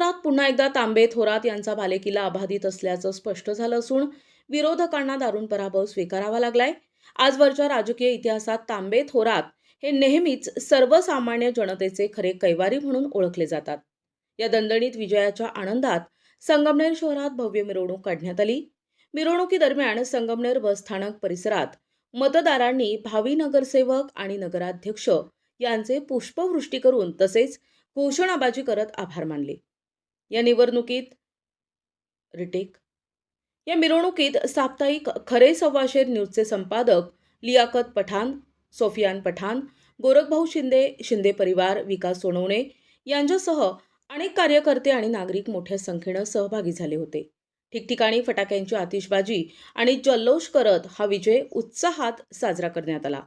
पुन्हा एकदा तांबे थोरात यांचा बालेकिल्ला अबाधित असल्याचं स्पष्ट झालं असून विरोधकांना दारुण पराभव स्वीकारावा लागलाय. आजवरच्या राजकीय इतिहासात तांबे थोरात हे नेहमीच सर्वसामान्य जनतेचे खरे कैवारी म्हणून ओळखले जातात. या दणदणीत विजयाच्या आनंदात संगमनेर शहरात भव्य मिरवणूक काढण्यात आली. मिरवणुकीदरम्यान संगमनेर बसस्थानक परिसरात मतदारांनी भावी नगरसेवक आणि नगराध्यक्ष यांचे पुष्पवृष्टी करून तसेच घोषणाबाजी करत आभार मानले. या निवडणुकीत रिटेक या मिरवणुकीत साप्ताहिक खरे सव्वाशेर न्यूजचे संपादक लियाकत पठाण सोफियान पठाण गोरखभाऊ शिंदे शिंदे परिवार विकास सोनवणे यांच्यासह अनेक कार्यकर्ते आणि नागरिक मोठ्या संख्येनं सहभागी झाले होते. ठिकठिकाणी फटाक्यांची आतिषबाजी आणि जल्लोष करत हा विजय उत्साहात साजरा करण्यात आला.